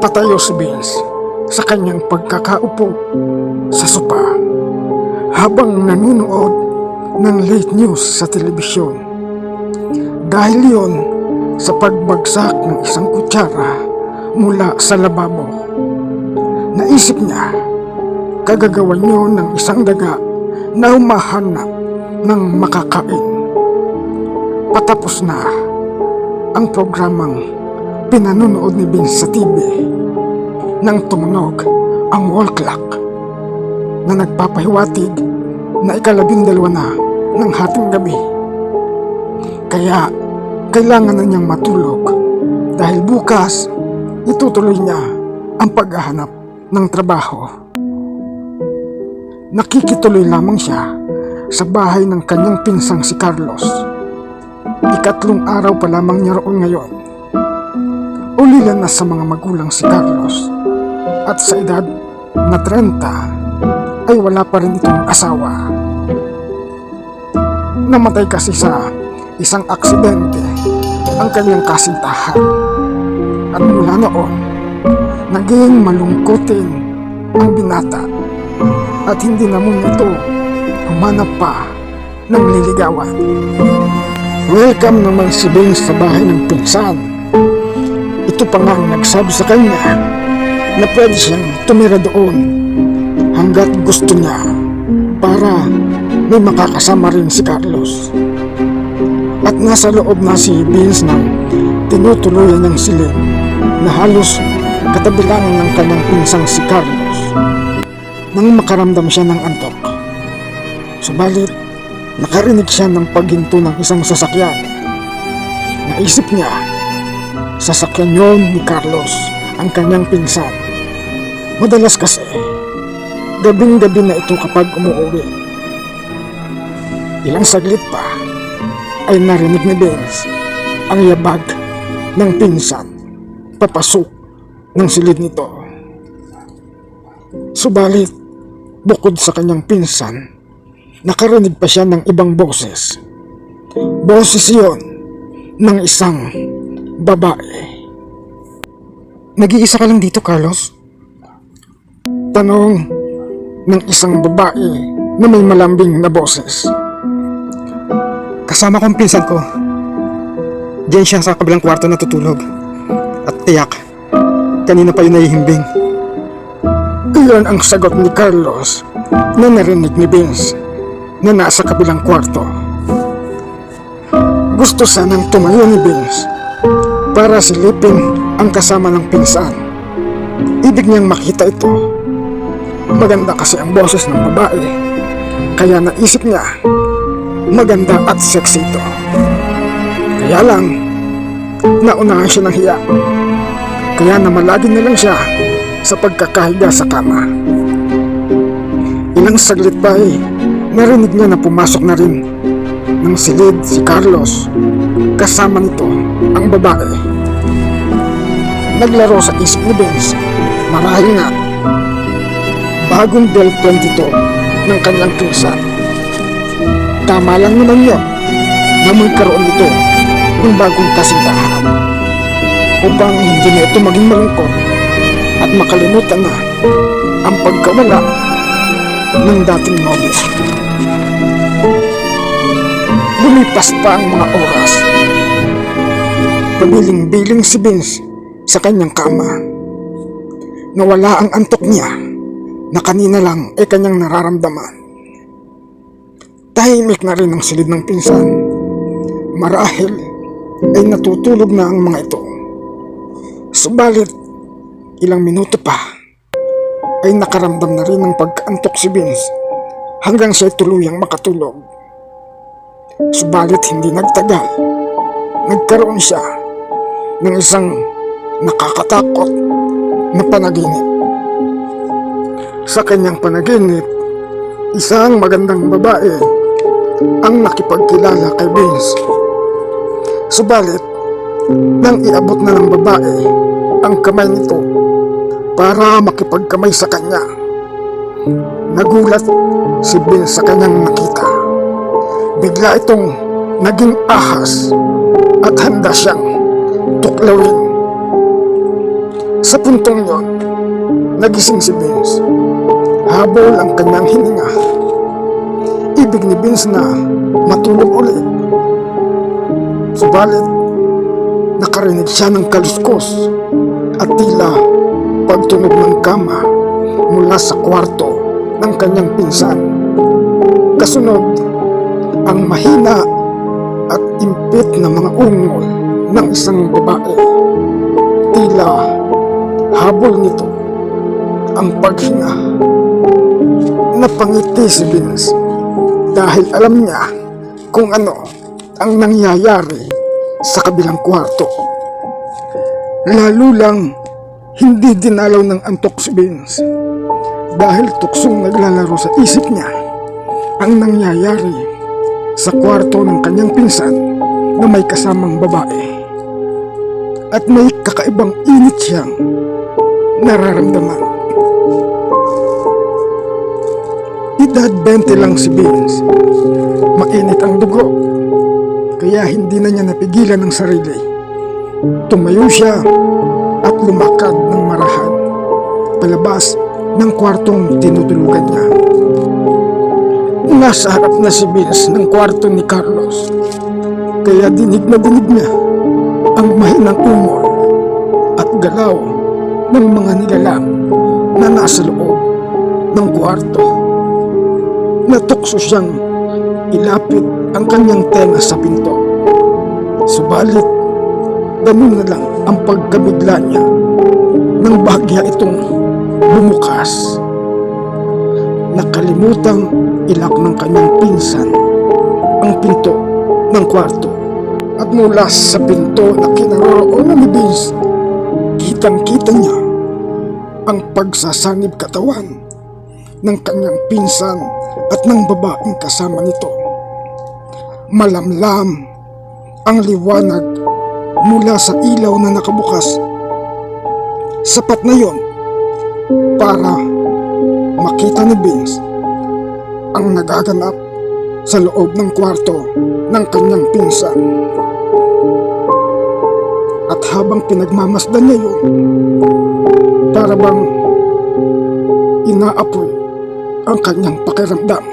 Napatayo si Vince sa kanyang pagkakaupo sa sopa habang nanonood ng late news sa telebisyon. Dahil yon sa pagbagsak ng isang kutsara mula sa lababo. Naisip niya, kagagawan niyo ng isang daga na humahanap ng makakain. Patapos na ang programang pinanunood ni Vince sa TV nang tumunog ang wall clock na nagpapahiwatig na ikalabing dalawa na ng hating gabi. Kaya kailangan na niyang matulog dahil bukas itutuloy niya ang paghahanap ng trabaho. Nakikituloy lamang siya sa bahay ng kanyang pinsang si Carlos. Ikatlong araw pa lamang niya roon ngayon. Ulilan na sa mga magulang si Carlos at sa edad na 30 ay wala pa rin itong asawa. Namatay kasi sa isang aksidente ang kanyang kasintahan. At mula noon, naging malungkutin ang binata at hindi na muna ito humanap pa ng liligawan. Welcome naman si Vince sa bahay ng pinsan. Pa nga nagsabi sa kanya na pwede siyang tumira doon hanggat gusto niya para may makakasama rin si Carlos. At nasa loob na si Vince nang tinutuluyan ng silid na halos katabi lang ng kanyang pinsang si Carlos nang makaramdam siya ng antok. Subalit, nakarinig siya ng paghinto ng isang sasakyan. Naisip niya, sasakyan yon ni Carlos, ang kanyang pinsan. Madalas kasi, gabing-gabi na ito kapag umuwi. Ilang saglit pa, ay narinig ni Benz ang yabag ng pinsan papasok ng silid nito. Subalit, bukod sa kanyang pinsan, nakarinig pa siya ng ibang boses. Boses yon ng isang babae. Nag-iisa ka lang dito, Carlos? Tanong ng isang babae na may malambing na boses. Kasama ko ang pinsan ko. Diyan siya sa kabilang kwarto natutulog. At tiyak, kanina pa yun nahihimbing. Iyon ang sagot ni Carlos na narinig ni Vince na nasa kabilang kwarto. Gusto sanang tumayo ni Vince para silipin ang kasama ng pinsan. Ibig niyang makita ito. Maganda kasi ang boses ng babae. Kaya naisip niya, maganda at sexy ito. Kaya lang, naunahan siya ng hiya. Kaya namalagi na lang siya sa pagkakahiga sa kama. Ilang saglit pa eh, narinig niya na pumasok na rin ng silid si Carlos. Kasama nito ang babae. Naglaro sa isip ni Benz, marahil nga, bagong Bell 22 ng kanyang pinsan. Tama lang naman yun na magkaroon ito ng bagong kasintahan upang hindi na ito maging malungkot at makalimutan na ang pagkawala ng dating nobya. Lumipas pa ang mga oras. Pabiling-biling si Vince sa kanyang kama. Nawala ang antok niya na kanina lang ay kanyang nararamdaman. Tahimik na rin ang silid ng pinsan. Marahil ay natutulog na ang mga ito. Subalit, ilang minuto pa ay nakaramdam na rin ng pagkaantok si Vince hanggang siya tuluyang makatulog. Subalit hindi nagtagal. Nagkaroon siya ng isang nakakatakot na panaginip. Sa kanyang panaginip, isang magandang babae ang nakipagkilala kay Vince. Subalit, nang iabot na ng babae ang kamay nito para makipagkamay sa kanya. Nagulat si Vince sa kanyang nakita. Bigla itong naging ahas at handa siyang tuklawin. Sa puntong yon, nagising si Vince. Habol ang kanyang hininga. Ibig ni Vince na matulog ulit. Subalit, nakarinig siya ng kaluskos at tila pagtunog ng kama mula sa kwarto ng kanyang pinsan. Kasunod, ang mahina at impit na mga ungol ng isang babae. Tila habol nito ang paghinga. Napangiti si Vince dahil alam niya kung ano ang nangyayari sa kabilang kwarto. Lalo lang hindi dinalaw ng antok si Vince dahil tuksong naglalaro sa isip niya ang nangyayari sa kwarto ng kanyang pinsan na may kasamang babae. At may kakaibang init siyang nararamdaman. Edad 20 lang si Vince. Mainit ang dugo. Kaya hindi na niya napigilan ang sarili. Tumayo siya at lumakad ng marahan. Palabas ng kwartong tinutulugan niya. Nasa harap na si Vince ng kwarto ni Carlos. Kaya dinig na dinig niya mahinang umol at galaw ng mga nilalang na nasa loob ng kwarto. Natukso siyang ilapit ang kanyang tenga sa pinto. Subalit, ganun na lang ang pagkabigla niya nang bahagya itong bumukas. Nakalimutang ilak ng kanyang pinsan ang pinto ng kwarto. At mula sa pinto na kinaroroonan ni Vince, kitang-kita niya ang pagsasanib katawan ng kanyang pinsan at ng babaeng kasama nito. Malamlam ang liwanag mula sa ilaw na nakabukas. Sapat na yon para makita ni Vince ang nagaganap sa loob ng kwarto ng kanyang pinsan. At habang pinagmamasdan niya yun, para bang inaapoy ang kanyang pakiramdam.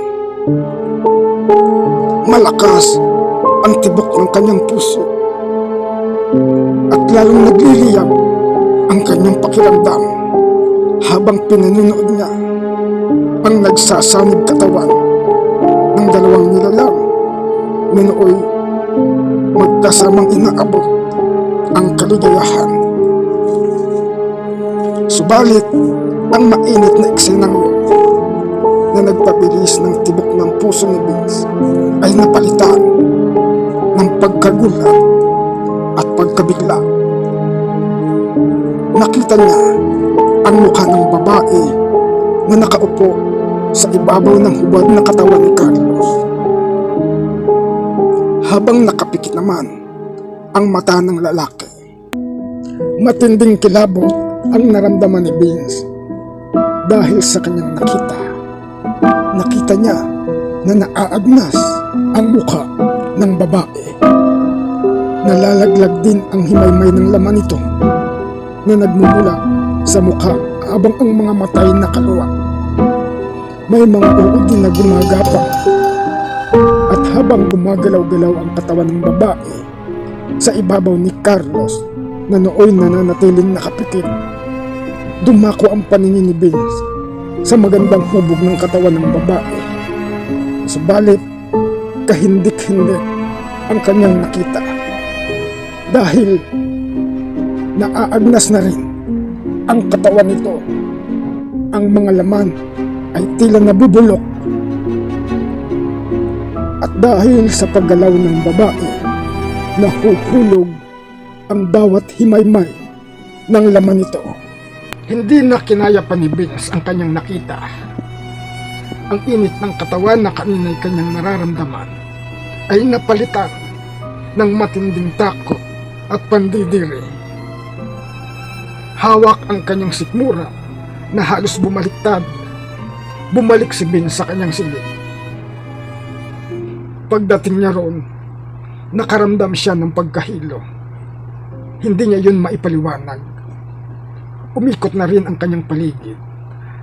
Malakas ang tibok ng kanyang puso at lalong nagliliyab ang kanyang pakiramdam habang pinanonood niya ang nagsasanib katawan ng dalawang nilalang na nooy magkasamang inaabot ang kaligayahan. Subalit, ang mainit na eksenang yun na nagpabilis ng tibok ng puso ni Vince ay napalitan ng pagkagulat at pagkabigla. Nakita niya ang mukha ng babae na nakaupo sa ibabaw ng hubad na katawan ni Carlos. Habang nakapikit naman ang mata ng lalaki. Matinding kilabot ang naramdaman ni Vince dahil sa kanyang nakita. Nakita niya na naaagnas ang mukha ng babae. Nalalaglag din ang himaymay ng laman nito na nagmumula sa mukha habang ang mga matay na kaluwa. May mga uod din na gumagapang at habang gumagalaw-galaw ang katawan ng babae sa ibabaw ni Carlos na nooy nananatiling nakapikit, dumako ang paningin ni Vince sa magandang hubog ng katawan ng babae. Subalit, kahindik-hindik ang kanyang nakita dahil naaagnas na rin ang katawan nito. Ang mga laman ay tila nabubulok at dahil sa paggalaw ng babae, nahuhulog ang bawat himaymay ng laman nito. Hindi na kinaya pa ni Vince ang kanyang nakita. Ang init ng katawan na kanina'y kanyang nararamdaman ay napalitan ng matinding takot at pandidiri. Hawak ang kanyang sikmura na halos bumaliktad. Bumalik si Vince sa kanyang silid. Pagdating niya roon, nakaramdam siya ng pagkahilo. Hindi niya yun maipaliwanag. umikot na rin ang kanyang paligid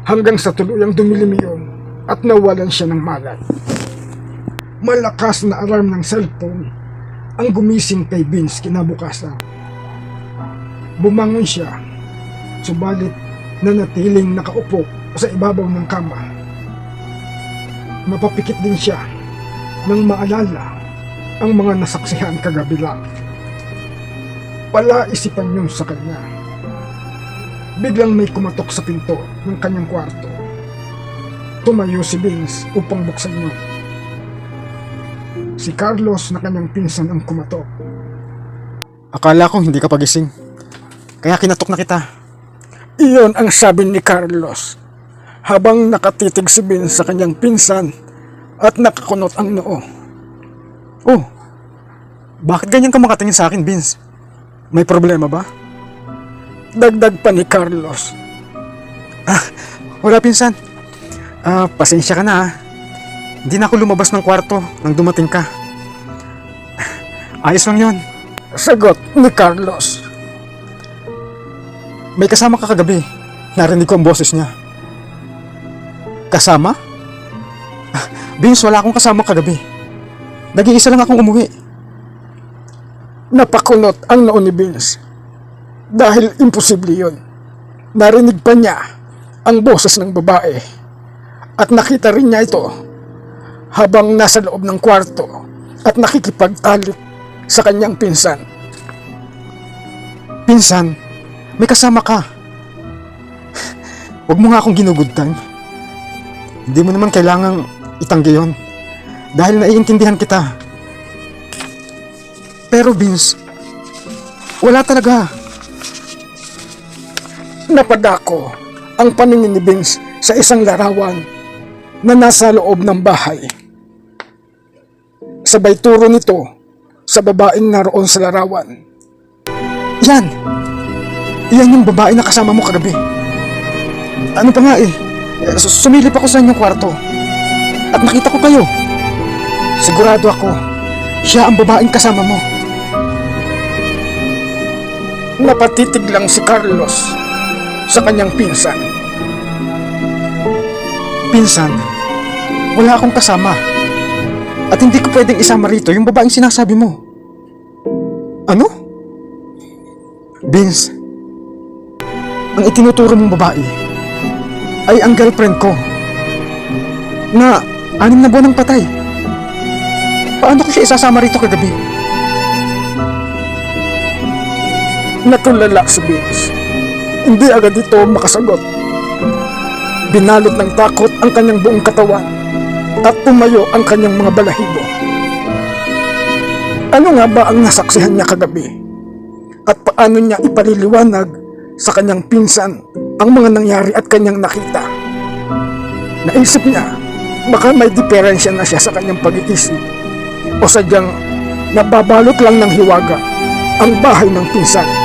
hanggang sa tuluyang dumilim iyon at nawalan siya ng malay. Malakas na alarm ng cellphone ang gumising kay Vince kinabukasan. Bumangon siya, subalit nanatiling nakaupo sa ibabaw ng kama. Napapikit din siya nang maalala ang mga nasaksihan kagabi lang. Pala isipan yun sa kanya. Biglang may kumatok sa pinto ng kanyang kwarto. Tumayo si Vince upang buksan yun. Si Carlos na kanyang pinsan ang kumatok. Akala ko hindi ka pagising. Kaya kinatok na kita. Iyon ang sabi ni Carlos habang nakatitig si Vince sa kanyang pinsan at nakakunot ang noo. Oh, bakit ganyan ka makatingin sa akin, Vince? May problema ba? Dagdag pa ni Carlos. Wala, pinsan. Ah, pasensya ka na ah. Hindi na ako lumabas ng kwarto nang dumating ka. Ayos lang yon. Sagot ni Carlos. May kasama ka kagabi. Narinig ko ang boses niya. Kasama? Ah, Vince, wala akong kasama kagabi. Nag-iisa lang akong umuwi. Napakunot ang noo ni Vince. Dahil imposible yun. Narinig pa niya ang boses ng babae. At nakita rin niya ito habang nasa loob ng kwarto at nakikipagtalik sa kanyang pinsan. Pinsan, may kasama ka. Huwag mo nga akong ginugudtan. Hindi mo naman kailangang itanggi yon. Dahil naiintindihan kita. Pero Vince, wala talaga. Napadako ang paningin ni Vince sa isang larawan na nasa loob ng bahay. Sabay turo nito sa babaeng naroon sa larawan. Yan! Yan yung babae na kasama mo kagabi. Ano pa nga eh, su- sumilip ako sa inyong kwarto. At nakita ko kayo. Sigurado ako, siya ang babaeng kasama mo. Napatitig lang si Carlos sa kanyang pinsan. Pinsan, wala akong kasama. At hindi ko pwedeng isama rito yung babaeng sinasabi mo. Ano? Vince, ang itinuturo mong babae ay ang girlfriend ko na anim na buwan ng patay. Paano ko siya isasama rito kagabi? Natulala si Vince. Hindi agad ito makasagot. Binalot ng takot ang kanyang buong katawan at tumayo ang kanyang mga balahibo. Ano nga ba ang nasaksihan niya kagabi? At paano niya ipaliliwanag sa kanyang pinsan ang mga nangyari at kanyang nakita? Naisip niya, baka may diferensya na siya sa kanyang pag-iisip o sadyang nababalot lang ng hiwaga ang bahay ng pinsan.